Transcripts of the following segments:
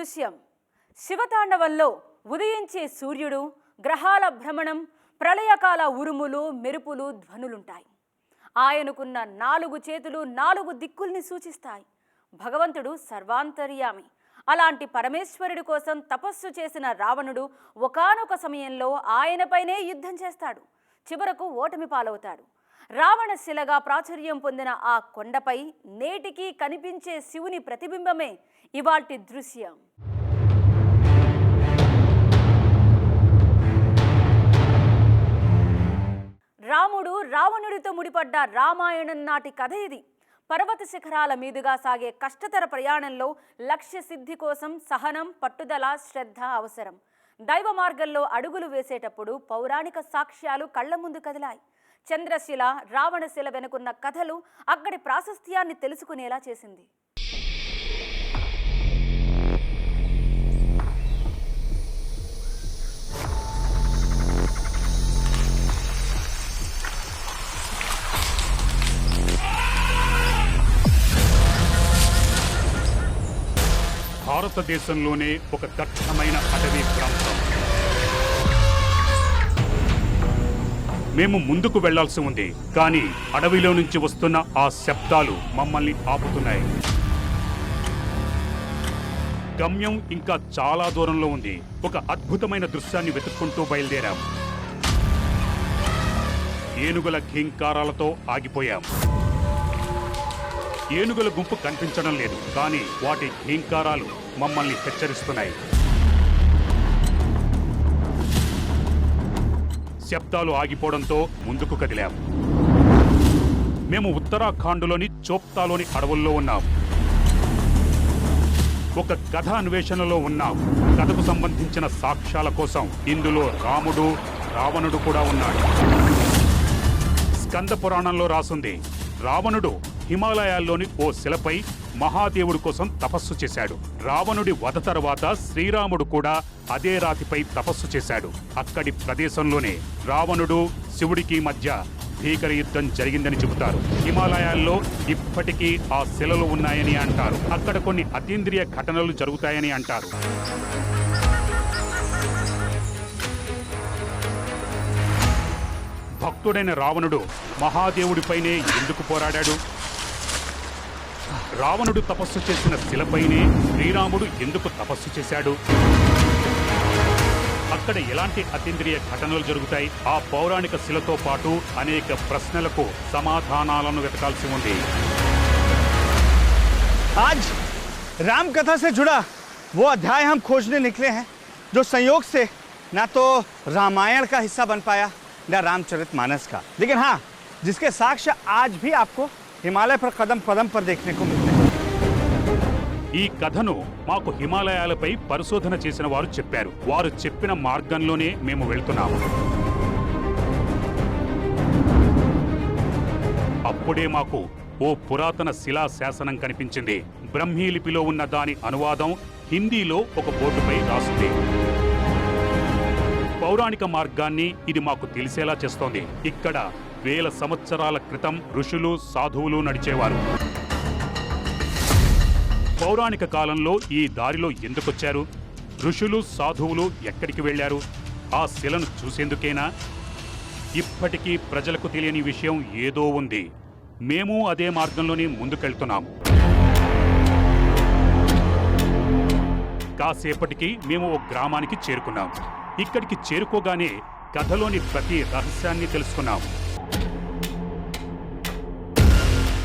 దృశ్యం. శివతాండవంలో ఉదయించే సూర్యుడు గ్రహాల భ్రమణం ప్రళయకాల ఉరుములు మెరుపులు ధ్వనులుంటాయి. ఆయనకున్న నాలుగు చేతులు నాలుగు దిక్కుల్ని సూచిస్తాయి. భగవంతుడు సర్వాంతర్యామి. అలాంటి పరమేశ్వరుడి కోసం తపస్సు చేసిన రావణుడు ఒకానొక సమయంలో ఆయనపైనే యుద్ధం చేస్తాడు. చివరకు ఓటమి పాలవుతాడు. రావణ శిలగా ప్రాచుర్యం పొందిన ఆ కొండపై నేటికి కనిపించే శివుని ప్రతిబింబమే ఇవాల్టి దృశ్యం. రాముడు రావణుడితో ముడిపడ్డ రామాయణం నాటి కథ ఇది. పర్వత శిఖరాల మీదుగా సాగే కష్టతర ప్రయాణంలో లక్ష్య సిద్ధి కోసం సహనం పట్టుదల శ్రద్ధ అవసరం. దైవ మార్గంలో అడుగులు వేసేటప్పుడు పౌరాణిక సాక్ష్యాలు కళ్ళ ముందు కదిలాయి. చంద్రశిల రావణశిల వెనుకున్న కథలు అక్కడి ప్రాశస్త్యాన్ని తెలుసుకునేలా చేసింది. భారతదేశంలోనే ఒక దట్టమైన అటవీ ప్రాంతం. మేము ముందుకు వెళ్ళాల్సి ఉంది కానీ అడవిలో నుంచి వస్తున్న ఆ శబ్దాలు మమ్మల్ని ఆపుతున్నాయి. గమ్యం ఇంకా చాలా దూరంలో ఉంది. ఒక అద్భుతమైన దృశ్యాన్ని వెతుక్కుంటూ బయలుదేరాం. ఏనుగుల ఘీంకారాలతో ఆగిపోయాం. ఏనుగుల గుంపు కనిపించడం లేదు కానీ వాటి ఘీంకారాలు మమ్మల్ని హెచ్చరిస్తున్నాయి. శబ్దాలు ఆగిపోవడంతో ముందుకు కదిలాం. మేము ఉత్తరాఖండ్లోని చోప్తాలోని అడవుల్లో ఉన్నాం. ఒక కథ అన్వేషణలో ఉన్నాం. కథకు సంబంధించిన సాక్ష్యాల కోసం ఇందులో రాముడు రావణుడు కూడా ఉన్నాడు. స్కంద పురాణంలో రాసుంది రావణుడు హిమాలయాల్లోని ఓ శిలపై మహాదేవుడి కోసం తపస్సు చేశాడు. రావణుడి వధ తర్వాత శ్రీరాముడు కూడా అదే రాతిపై తపస్సు చేశాడు. అక్కడి ప్రదేశంలోనే రావణుడు శివుడికి మధ్య భీకర యుద్ధం జరిగిందని చెబుతారు. హిమాలయాల్లో ఇప్పటికీ ఆ శిలలు ఉన్నాయని అంటారు. అక్కడ కొన్ని అతీంద్రియ ఘటనలు జరుగుతాయని అంటారు. భక్తుడైన రావణుడు మహాదేవుడిపైనే ఎందుకు పోరాడాడు? రావణుడు తపస్సు చేసిన శిలపైనే శ్రీరాముడు ఎందుకు తపస్సు చేశాడు అక్కడ ఎలాంటి అతీంద్రియ ఘటనలు జరుగుతాయి ఆ పౌరాణిక శిలతో పాటు అనేక ప్రశ్నలకు సమాధానాలను వెతకాల్సి ఉంది आज राम कथा से जुड़ा वो अध्याय हम खोजने निकले हैं जो संयोग से ना तो रामायण का हिस्सा बन पाया न रामचरित मानस का लेकिन हाँ जिसके साक्ष्य आज भी आपको हिमालय पर कदम कदम पर देखने को मिलते हैं ఈ కథను మాకు హిమాలయాలపై పరిశోధన చేసిన వారు చెప్పారు. వారు చెప్పిన మార్గంలోనే మేము వెళ్తున్నాము. అప్పుడే మాకు ఓ పురాతన శిలా శాసనం కనిపించింది. బ్రహ్మీ లిపిలో ఉన్న దాని అనువాదం హిందీలో ఒక బోర్డుపై రాసుంది పౌరాణిక మార్గాన్ని ఇది మాకు తెలిసేలా చేస్తోంది. ఇక్కడ వేల సంవత్సరాల క్రితం ఋషులు సాధువులు నడిచేవారు. పౌరాణిక కాలంలో ఈ దారిలో ఎందుకొచ్చారు? ఋషులు సాధువులు ఎక్కడికి వెళ్ళారు? ఆ శిలను చూసేందుకేనా? ఇప్పటికీ ప్రజలకు తెలియని విషయం ఏదో ఉంది. మేము అదే మార్గంలోనే ముందుకెళ్తున్నాం. కాసేపటికి మేము ఓ గ్రామానికి చేరుకున్నాం. ఇక్కడికి చేరుకోగానే కథలోని ప్రతి రహస్యాన్ని తెలుసుకున్నాం.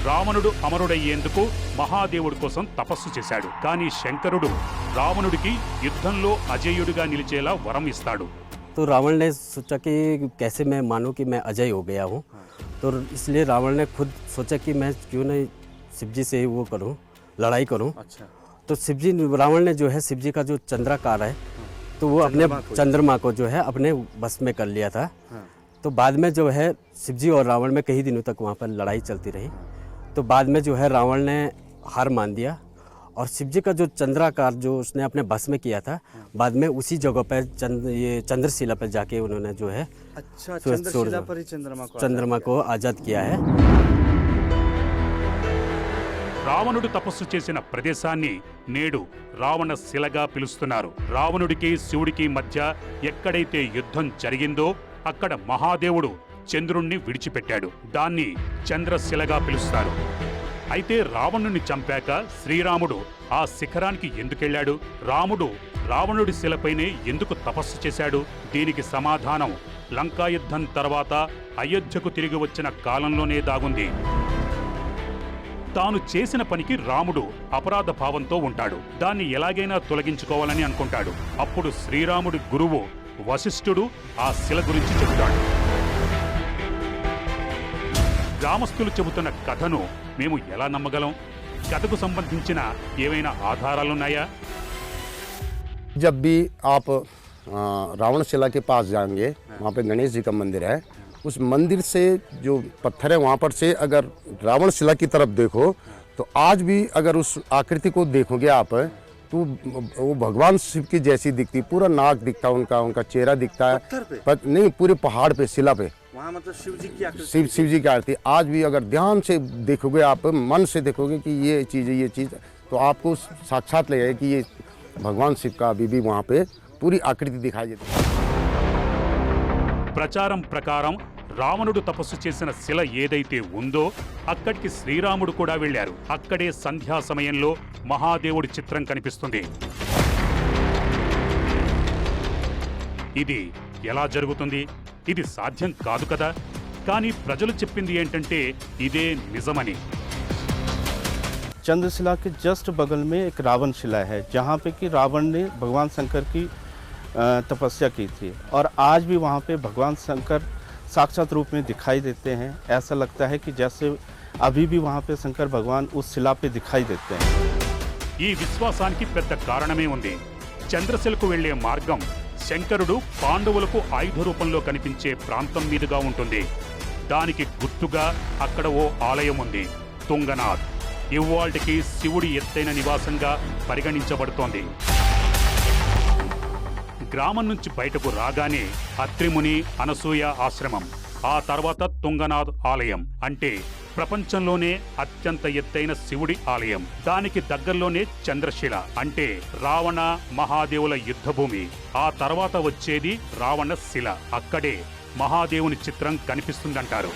రావణుడు అమరుడయ్యేందుకు మహాదేవుడి కోసం తపస్సు చేశాడు కానీ శంకరుడు రావణుడికి యుద్ధంలో అజేయుడిగా నిలిచేలా వరం ఇస్తాడు तो रावण ने सोचा कि कैसे मैं मानूं कि मैं अजय हो गया हूँ तो इसलिए रावण ने खुद सोचा कि मैं क्यों नहीं शिव जी से ही वो करूँ लड़ाई करूँ अच्छा तो शिव जी रावण ने जो है शिव जी का जो चंद्राकार है तो वो अपने चंद्रमा को जो है अपने बस में कर लिया था तो बाद में जो है शिव जी और रावण में कई दिनों तक वहाँ पर लड़ाई चलती रही तो बाद में जो है रावण ने हार मान दिया और शिव जी का जो चंद्राकार जो उसने अपने बस में किया था बाद में उसी जगह पर चंद्र ये चंद्रशिला पर जाके उन्होंने जो है अच्छा सूरज चंद्रशिला छोड़ पर ही चंद्रमा को चंद्रमा को आज़ाद किया है రావణుడు తపస్సు చేసిన ప్రదేశాన్ని నేడు రావణ శిలగా పిలుస్తున్నారు రావణుడికి శివుడికి మధ్య ఎక్కడైతే యుద్ధం జరిగిందో అక్కడ మహాదేవుడు చంద్రుణ్ణి విడిచిపెట్టాడు. దాన్ని చంద్రశిలగా పిలుస్తారు. అయితే రావణుని చంపాక శ్రీరాముడు ఆ శిఖరానికి ఎందుకెళ్ళాడు? రాముడు రావణుడి శిలపైనే ఎందుకు తపస్సు చేశాడు? దీనికి సమాధానం లంకాయుద్ధం తర్వాత అయోధ్యకు తిరిగి వచ్చిన కాలంలోనే దాగుంది. తాను చేసిన పనికి రాముడు అపరాధ భావంతో ఉంటాడు. దాన్ని ఎలాగైనా తొలగించుకోవాలని అనుకుంటాడు. అప్పుడు శ్రీరాముడి గురువు వశిష్ఠుడు ఆ శిల గురించి చెబుతాడు. గ్రామస్తులు చెబుతున్న కథను మేము ఎలా నమ్మగలం కథకు సంబంధించిన ఏవైనా ఆధారాలున్నాయా जब भी आप अ, रावण शिला के पास जाएंगे वहाँ पे गणेश जी का मंदिर है उस मंदिर से जो पत्थर है वहाँ पर से अगर रावण शिला की तरफ देखो तो आज भी अगर उस आकृति को देखोगे आप तो वो भगवान शिव की जैसी दिखती पूरा नाक दिखता उनका उनका चेहरा दिखता है पर नहीं पूरे पहाड़ पे शिला पे वहाँ मतलब शिव जी की आकृति शिव शिव जी की आरती आज भी अगर ध्यान से देखोगे आप मन से देखोगे कि ये चीज़ है ये चीज़ है, तो आपको साक्षात लगेगा कि ये भगवान शिव का अभी भी वहाँ पे पूरी आकृति दिखाई देती है ప్రచారం ప్రకారం రావణుడు తపస్సు చేసిన శిల ఏదైతే ఉందో అక్కడికి శ్రీరాముడు కూడా వెళ్ళారు అక్కడే సంధ్యా సమయంలో మహాదేవుడి చిత్రం కనిపిస్తుంది ఇది ఎలా జరుగుతుంది ఇది సాధ్యం కాదు కదా కానీ ప్రజలు చెప్పింది ఏంటంటే ఇదే నిజమని चंद्रशिला के जस्ट बगल में एक रावण शिला है जहाँ पे कि रावण ने भगवान शंकर की अ, तपस्या की थी और आज भी वहाँ पे भगवान शंकर साक्षात रूप में दिखाई देते हैं ऐसा लगता है कि जैसे अभी भी वहाँ पे शंकर भगवान उस शिला पे दिखाई देते हैं ఈ విశ్వాసానికి పెద్ద కారణమే ఉంది చంద్రశిలకు వెళ్లే మార్గం శంకరుడు పాండవులకు ఆయుధ రూపంలో కనిపించే ప్రాంతం మీదుగా ఉంటుంది. దానికి గుర్తుగా అక్కడ ఓ ఆలయం ఉంది. తుంగనాథ్. ఇవాల్టికి శివుడి ఎత్తైన నివాసంగా పరిగణించబడుతోంది. గ్రామం నుంచి బయటకు రాగానే అత్రిముని అనసూయ ఆశ్రమం ఆ తర్వాత తుంగనాథ్ ఆలయం అంటే ప్రపంచంలోనే అత్యంత ఎత్తైన శివుడి ఆలయం. దానికి దగ్గరలోనే చంద్రశిల అంటే రావణ మహాదేవుల యుద్ధభూమి. ఆ తర్వాత వచ్చేది రావణ శిల. అక్కడే మహాదేవుని చిత్రం కనిపిస్తుందంటారు.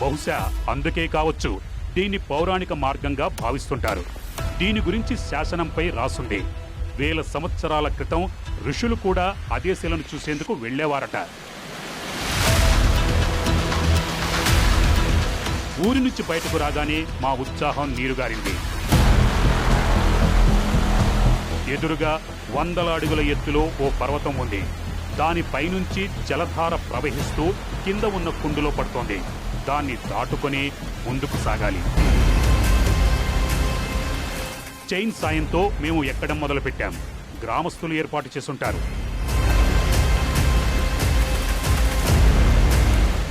బహుశా అందుకే కావచ్చు దీన్ని పౌరాణిక మార్గంగా భావిస్తుంటారు. దీని గురించి శాసనంపై రాసుంది వేల సంవత్సరాల క్రితం ఋషులు కూడా అదే శిలను చూసేందుకు వెళ్ళేవారట. ఊరి నుంచి బయటకు రాగానే మా ఉత్సాహం నీరుగారింది. ఎదురుగా వందల అడుగుల ఎత్తులో ఓ పర్వతం ఉంది. దాని పైనుంచి జలధార ప్రవహిస్తూ కింద ఉన్న కుండులో పడుతోంది. దాన్ని దాటుకొని ముందుకు సాగాలి. చైన్ సాయంతో మేము ఎక్కడం మొదలుపెట్టాం. గ్రామస్తులు ఏర్పాటు చేసుంటారు.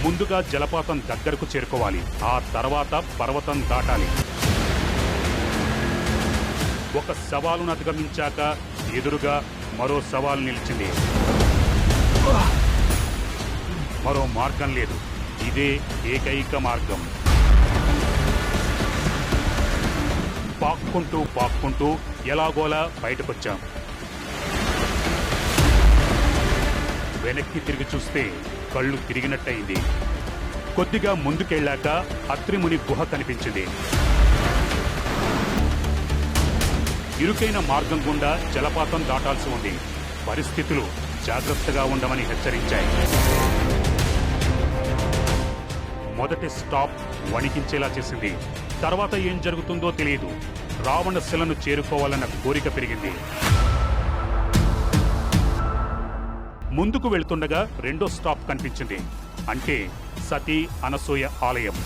ముందుగా జలపాతం దగ్గరకు చేరుకోవాలి. ఆ తర్వాత పర్వతం దాటాలి. ఒక సవాలును అధిగమించాక ఎదురుగా మరో సవాలు నిలిచింది. మరో మార్గం లేదు. ఇదే ఏకైక మార్గం. పాక్కుంటూ పాక్కుంటూ ఎలాగోలా బయటకొచ్చాం. వెనక్కి తిరిగి చూస్తే కళ్ళు తిరిగినట్టయింది. కొద్దిగా ముందుకెళ్ళాక అత్రిముని గుహ కనిపించింది. ఇరుకైన మార్గం గుండా జలపాతం దాటాల్సి ఉంది. పరిస్థితులు జాగ్రత్తగా ఉండమని హెచ్చరించాయి. మొదటి స్టాప్ వణికించేలా చేసింది. తర్వాత ఏం జరుగుతుందో తెలియదు. రావణ శిలను చేరుకోవాలన్న కోరిక పెరిగింది. ముందుకు వెళ్తుండగా రెండో స్టాప్ కనిపించింది అంటే సతీ అనసూయ ఆలయం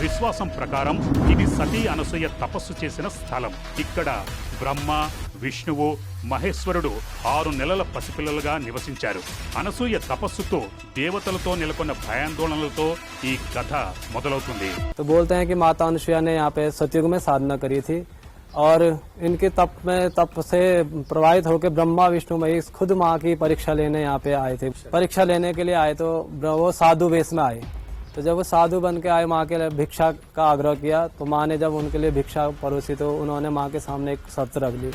విశ్వాసం ప్రకారం ఇది సతీ అనసూయ తపస్సు చేసిన స్థలం ఇక్కడ బ్రహ్మ విష్ణువు మహేశ్వరుడు ఆరు నెలల పసిపిల్లలుగా నివసించారు అనసూయ తపస్సుతో దేవతలతో నెలకొన్న భయాందోళనలతో ఈ కథ మొదలవుతుంది तो बोलते हैं कि माता अनुसुईया ने यहाँ पे सतयुग में साधना करी थी और इनके तप में तप से प्रभावित होकर ब्रह्मा विष्णु महेश खुद माँ की परीक्षा लेने यहाँ पे आए थे परीक्षा लेने के लिए आए तो ब्र- वो साधु वेश में आए तो जब वो साधु बन के आए माँ के लिए भिक्षा का आग्रह किया तो माँ ने जब उनके लिए भिक्षा परोसी तो उन्होंने माँ के सामने एक शर्त रख ली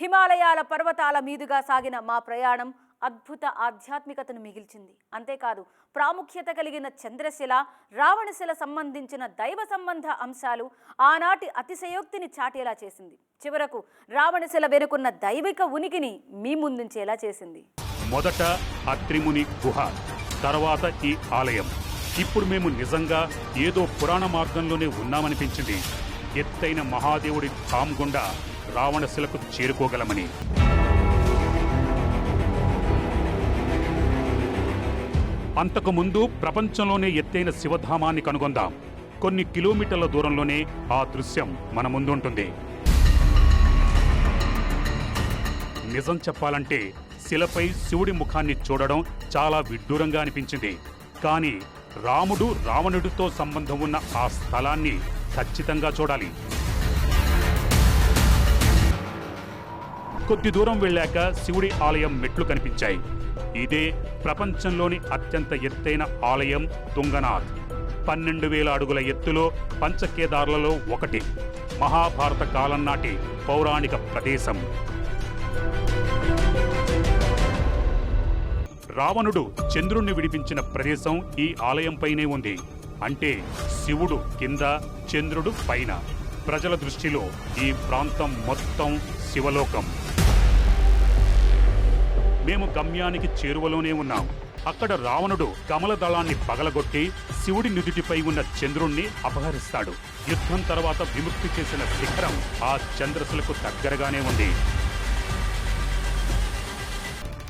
హిమాలయాల పర్వతాల మీదుగా సాగిన మా ప్రయాణం అద్భుత ఆధ్యాత్మికతను మిగిల్చింది. అంతేకాదు ప్రాముఖ్యత కలిగిన చంద్రశిల రావణశిల సంబంధించిన దైవ సంబంధ అంశాలు ఆనాటి అతిశయోక్తిని చాటేలా చేసింది. చివరకు రావణశిల వెనుకున్న దైవిక ఉనికిని మీ ముందుంచేలా చేసింది. మొదట అత్రిముని గుహ తర్వాత ఈ ఆలయం. ఇప్పుడు మేము నిజంగా ఏదో పురాణ మార్గంలోనే ఉన్నామనిపించింది. ఎత్తైన మహాదేవుడి ధామ్ గుండా రావణశిలకు చేరుకోగలమని. అంతకుముందు ప్రపంచంలోనే ఎత్తైన శివధామాన్ని కనుగొందాం. కొన్ని కిలోమీటర్ల దూరంలోనే ఆ దృశ్యం మన ముందుంటుంది. నిజం చెప్పాలంటే శిలపై శివుడి ముఖాన్ని చూడడం చాలా విడ్డూరంగా అనిపించింది. కానీ రాముడు రావణుడితో సంబంధం ఉన్న ఆ స్థలాన్ని ఖచ్చితంగా చూడాలి. కొద్ది దూరం వెళ్ళాక శివుడి ఆలయం మెట్లు కనిపించాయి. ఇదే ప్రపంచంలోని అత్యంత ఎత్తైన ఆలయం తుంగనాథ్. పన్నెండు వేల అడుగుల ఎత్తులో పంచకేదార్లలో ఒకటి. మహాభారత కాలం నాటి పౌరాణిక ప్రదేశం. రావణుడు చంద్రుణ్ణి విడిపించిన ప్రదేశం ఈ ఆలయంపైనే ఉంది. అంటే శివుడు కింద చంద్రుడు పైన. ప్రజల దృష్టిలో ఈ ప్రాంతం మొత్తం శివలోకం. మేము గమ్యానికి చేరువలోనే ఉన్నాం. అక్కడ రావణుడు కమల దళాన్ని పగలగొట్టి శివుడి నుదుటిపై ఉన్న చంద్రుణ్ణి అపహరిస్తాడు. యుద్ధం తర్వాత విముక్తి చేసిన శిఖరం ఆ చంద్రశులకు దగ్గరగానే ఉంది.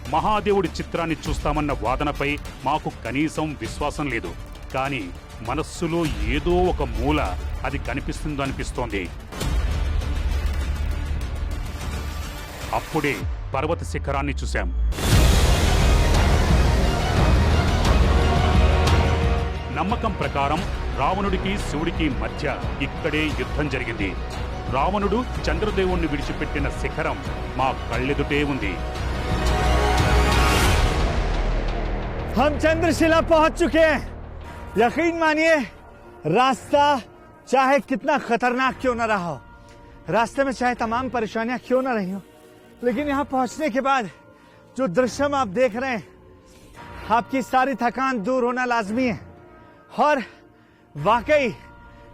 మహాదేవుడి చిత్రాన్ని చూస్తామన్న వాదనపై మాకు కనీసం విశ్వాసం లేదు. కానీ మనస్సులో ఏదో ఒక మూల అది కనిపిస్తుందనిపిస్తోంది. అప్పుడే పర్వత శిఖరాన్ని చూశాం. నమ్మకం ప్రకారం రావణుడికి శివుడికి మధ్య ఇక్కడే యుద్ధం జరిగింది రావణుడు చంద్రదేవుణ్ణి విడిచిపెట్టిన శిఖరం మా కళ్ళెదుటే ఉంది हम चंद्रशिला पहुंच चुके हैं यकीन मानिए रास्ता चाहे कितना खतरनाक क्यों न रहा हो रास्ते में चाहे तमाम परेशानियां क्यों न रही हो लेकिन यहां पहुंचने के बाद जो दृश्य आप देख रहे हैं आपकी सारी थकान दूर होना लाजमी है और वाकई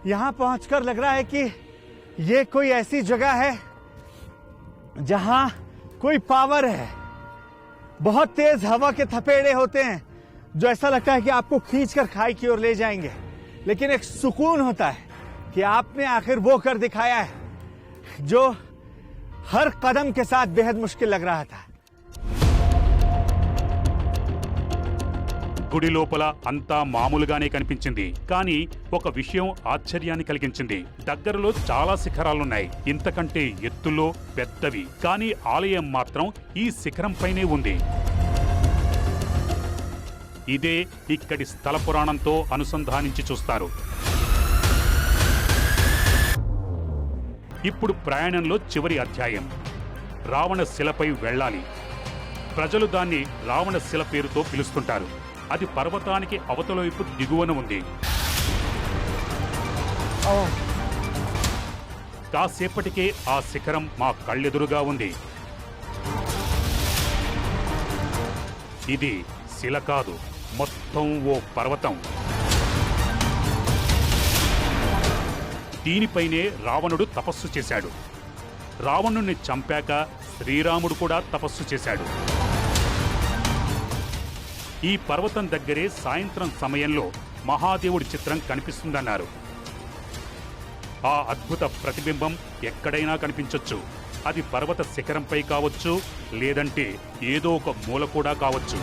यहाँ पहुंचकर लग रहा है कि ये कोई ऐसी जगह है जहाँ कोई पावर है। बहुत तेज हवा के थपेड़े होते हैं, जो ऐसा लगता है कि आपको खींच कर खाई की ओर ले जाएँगे। लेकिन एक सुकून होता है कि आपने आखिर वो कर दिखाया है, जो हर कदम के साथ बेहद मुश्किल लग रहा था। గుడి లోపల అంతా మామూలుగానే కనిపించింది. కానీ ఒక విషయం ఆశ్చర్యాన్ని కలిగించింది. దగ్గరలో చాలా శిఖరాలున్నాయి. ఇంతకంటే ఎత్తులో పెద్దవి. కానీ ఆలయం మాత్రం ఈ శిఖరంపైనే ఉంది. ఇదే ఇక్కడి స్థల పురాణంతో అనుసంధానించి చూస్తారు. ఇప్పుడు ప్రయాణంలో చివరి అధ్యాయం. రావణ శిలపై వెళ్ళాలి. ప్రజలు దాన్ని రావణ శిల పేరుతో పిలుస్తుంటారు. అది పర్వతానికి అవతల వైపు దిగువన ఉంది. కాసేపటికే ఆ శిఖరం మా కళ్ళెదురుగా ఉంది. ఇది శిల కాదు మొత్తం ఓ పర్వతం. దీనిపైనే రావణుడు తపస్సు చేశాడు. రావణుణ్ణి చంపాక శ్రీరాముడు కూడా తపస్సు చేశాడు. ఈ పర్వతం దగ్గరే సాయంత్రం సమయంలో మహాదేవుడి చిత్రం కనిపిస్తుందన్నారు ఆ అద్భుత ప్రతిబింబం ఎక్కడైనా కనిపించొచ్చు అది పర్వత శిఖరంపై కావచ్చు లేదంటే ఏదో ఒక మూల కూడా కావచ్చు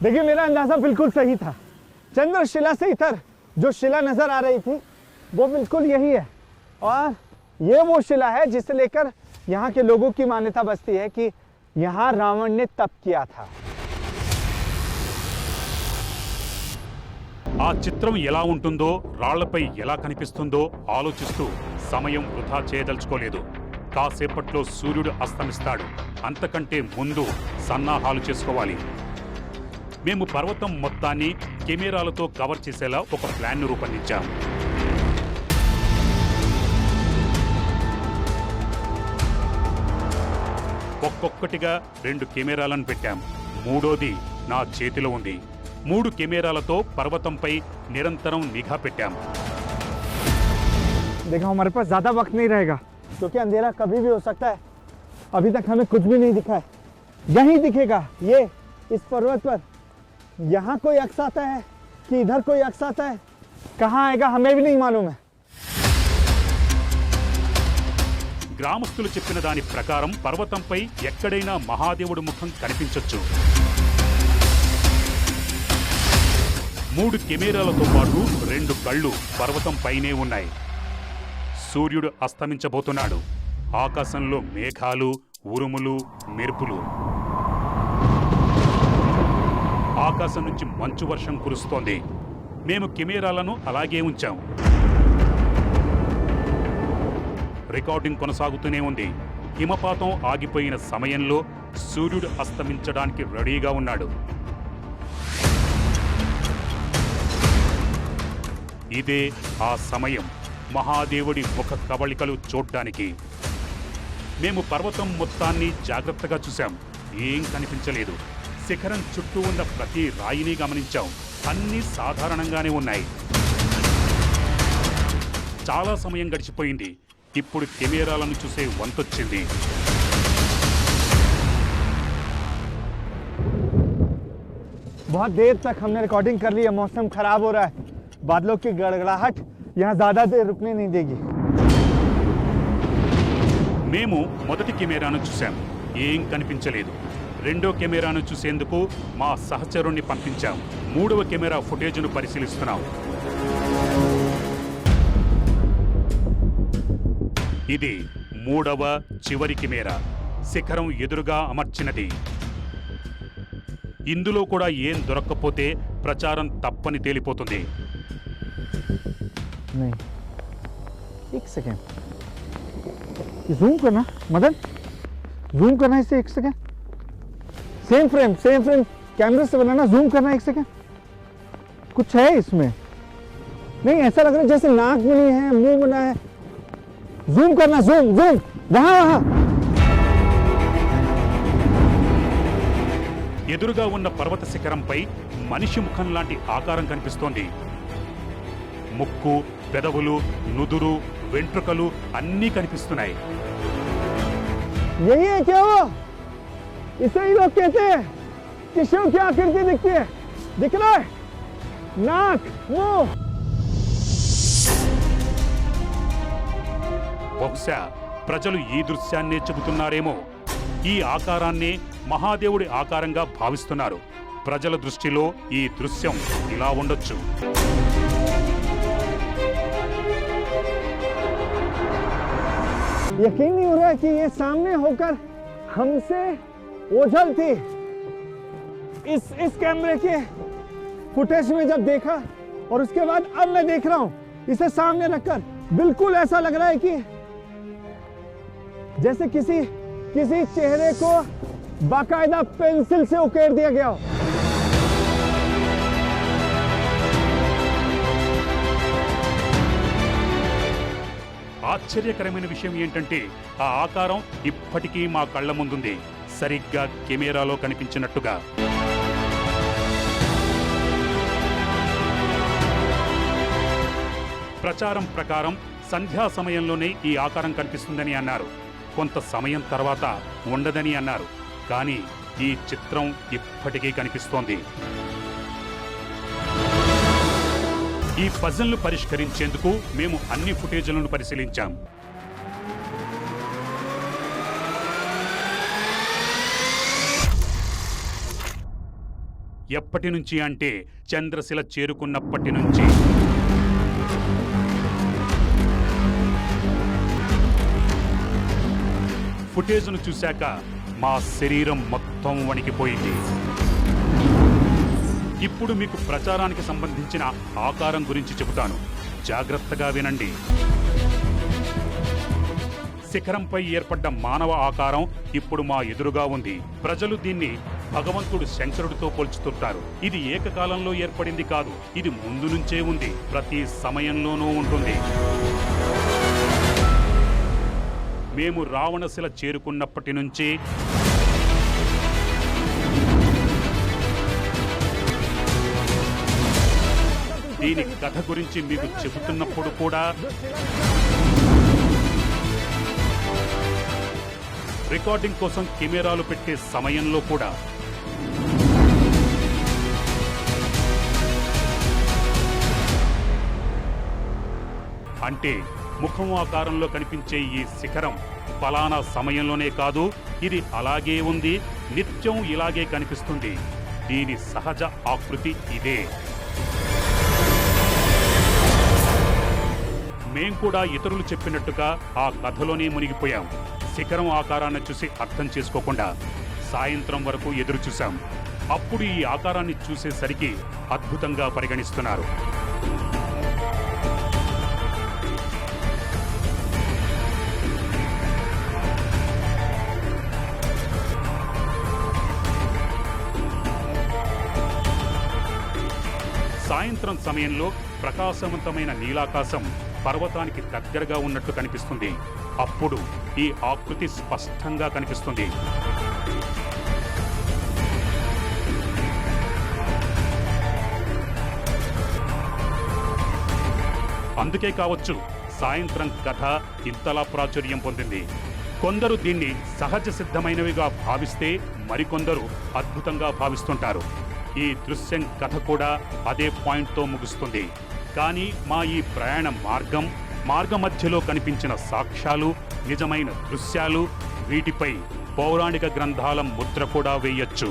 देखिए मेरा अंदाजा बिल्कुल सही था चंद्रशिला से इतर जो शिला नजर आ रही थी वो बिल्कुल यही है और ये वो शिला है जिसे लेकर यहाँ के लोगों की मान्यता बसती है कि यहाँ रावण ने तप किया था ఆ చిత్రం ఎలా ఉంటుందో రాళ్లపై ఎలా కనిపిస్తుందో ఆలోచిస్తూ సమయం వృధా చేయదలుచుకోలేదు కాసేపట్లో సూర్యుడు అస్తమిస్తాడు అంతకంటే ముందు సన్నాహాలు చేసుకోవాలి మేము పర్వతం మొత్తాన్ని కెమెరాలతో కవర్ చేసేలా ఒక ప్లాన్ను రూపొందించాం ఒక్కొక్కటిగా రెండు కెమెరాలను పెట్టాం మూడోది నా చేతిలో ఉంది మూడు కెమెరాలతో పర్వతంపై నిరంతరం నిఘా పెట్టాం देखो हमारे पास ज़्यादा वक्त नहीं रहेगा क्योंकि अंधेरा कभी भी हो सकता है अभी तक हमें कुछ भी नहीं दिखा है यहीं दिखेगा ये इस पर्वत पर यहाँ कोई अक्स आता है कि इधर कोई अक्स आता है कहाँ आएगा हमें भी नहीं मालूम है గ్రామస్తులు చెప్పిన దాని ప్రకారం పర్వతంపై ఎక్కడైనా మహాదేవుడి ముఖం కనిపించొచ్చు. మూడు కెమెరాలతో పాటు రెండు కళ్ళు పర్వతం పైనే ఉన్నాయి. సూర్యుడు అస్తమించబోతున్నాడు. ఆకాశంలో మేఘాలు ఉరుములు మెరుపులు. ఆకాశం నుంచి మంచు వర్షం కురుస్తోంది. మేము కెమెరాలను అలాగే ఉంచాం. రికార్డింగ్ కొనసాగుతూనే ఉంది. హిమపాతం ఆగిపోయిన సమయంలో సూర్యుడు అస్తమించడానికి రెడీగా ఉన్నాడు. ఇదే ఆ సమయం మహాదేవుడి ముఖ కవళికలు చూడ్డానికి. మేము పర్వతం మొత్తాన్ని జాగ్రత్తగా చూశాం. ఏం కనిపించలేదు. శిఖరం చుట్టూ ఉన్న ప్రతి రాయిని గమనించాం. అన్నీ సాధారణంగానే ఉన్నాయి. చాలా సమయం గడిచిపోయింది. ఇప్పుడు కెమెరాలను చూసే వంతొచ్చింది बहुत देर तक हमने रिकॉर्डिंग कर ली है मौसम खराब हो रहा है बादलों की गड़गड़ाहट यहाँ ज़्यादा देर रुकने नहीं देगी మేము మొదటి కెమెరాను చూశాం ఏం కనిపించలేదు రెండో కెమెరాను చూసేందుకు మా సహచరుణ్ణి పంపించాం మూడవ కెమెరా ఫుటేజ్ను పరిశీలిస్తున్నాం ఇది మూడవ చివరి కెమెరా శిఖరం ఎదురుగా అమర్చినది ఇందులో కూడా ఏం దొరక్కపోతే ప్రచారం తప్పని తేలిపోతుంది नहीं एक सेकेंड जूम करना मदन जूम करना इसे एक second same frame same frame कैमरे से बनाना जूम करना एक सेकेंड कुछ है इसमें नहीं ऐसा लग रहा है जैसे नाक बनी है मुंह बना है जूम करना जूम जूम वहां वहां ఎదురుగా ఉన్న పర్వత శిఖరంపై మనిషి ముఖం లాంటి ఆకారం కనిపిస్తోంది ముక్కు పెదవులు నుదురు వెంట్రుకలు అన్నీ కనిపిస్తున్నాయి यही है क्या वो इसे ही लोग कहते हैं कि शिव की आकृति दिखती है दिख रहा है नाक मुंह బహుశా ప్రజలు ఈ దృశ్యాన్నే చెబుతున్నారేమో ఈ ఆకారాన్నే మహాదేవుడి ఆకారంగా భావిస్తున్నారు ప్రజల దృష్టిలో ఈ దృశ్యం ఇలా ఉండొచ్చు यकीन नहीं हो रहा है कि ये सामने होकर हमसे ओझल थी इस इस कैमरे के फुटेज में जब देखा और उसके बाद अब मैं देख रहा हूं इसे सामने रखकर बिल्कुल ऐसा लग रहा है कि जैसे किसी किसी चेहरे को बाकायदा पेंसिल से उकेर दिया गया हो ఆశ్చర్యకరమైన విషయం ఏంటంటే ఆ ఆకారం ఇప్పటికీ మా కళ్ళ ముందుంది సరిగ్గా కెమెరాలో కనిపించినట్టుగా ప్రచారం ప్రకారం సంధ్యా సమయంలోనే ఈ ఆకారం కనిపిస్తుందని అన్నారు కొంత సమయం తర్వాత ఉండదని అన్నారు. కానీ ఈ చిత్రం ఇప్పటికీ కనిపిస్తోంది. ఈ పజల్ను పరిష్కరించేందుకు మేము అన్ని ఫుటేజీలను పరిశీలించాం. ఎప్పటి నుంచి అంటే చంద్రశిల చేరుకున్నప్పటి నుంచి. ఫుటేజ్ను చూశాక మా శరీరం మొత్తం వణికిపోయింది. ఇప్పుడు మీకు ప్రచారానికి సంబంధించిన ఆకారం గురించి చెబుతాను. జాగ్రత్తగా వినండి. శిఖరంపై ఏర్పడ్డ మానవ ఆకారం ఇప్పుడు మా ఎదురుగా ఉంది. ప్రజలు దీన్ని భగవంతుడు శంకరుడితో పోల్చుతుంటారు. ఇది ఏకకాలంలో ఏర్పడింది కాదు ఇది ముందు నుంచే ఉంది. ప్రతి సమయంలోనూ ఉంటుంది. మేము రావణశిల చేరుకున్నప్పటి నుంచి దీని కథ గురించి మీకు చెబుతున్నప్పుడు కూడా రికార్డింగ్ కోసం కెమెరాలు పెట్టే సమయంలో కూడా అంటే ముఖం ఆకారంలో కనిపించే ఈ శిఖరం ఫలానా సమయంలోనే కాదు ఇది అలాగే ఉంది నిత్యం ఇలాగే కనిపిస్తుంది. దీని సహజ ఆకృతి ఇదే. మేం కూడా ఇతరులు చెప్పినట్టుగా ఆ కథలోనే మునిగిపోయాం. శిఖరం ఆకారాన్ని చూసి అర్థం చేసుకోకుండా సాయంత్రం వరకు ఎదురు చూశాం అప్పుడు ఈ ఆకారాన్ని చూసేసరికి అద్భుతంగా పరిగణిస్తున్నారు. సాయంత్రం సమయంలో ప్రకాశవంతమైన నీలాకాశం పర్వతానికి దగ్గరగా ఉన్నట్టు కనిపిస్తుంది. అప్పుడు ఈ ఆకృతి స్పష్టంగా కనిపిస్తుంది. అందుకే కావచ్చు సాయంత్రం కథ ఇంతలా ప్రాచుర్యం పొందింది. కొందరు దీన్ని సహజ సిద్ధమైనవిగా భావిస్తే మరికొందరు అద్భుతంగా భావిస్తుంటారు. ఈ దృశ్యం కథ కూడా అదే పాయింట్తో ముగుస్తుంది. కానీ మా ఈ ప్రయాణ మార్గం మార్గ మధ్యలో కనిపించిన సాక్ష్యాలు నిజమైన దృశ్యాలు వీటిపై పౌరాణిక గ్రంథాల ముద్ర కూడా వేయొచ్చు.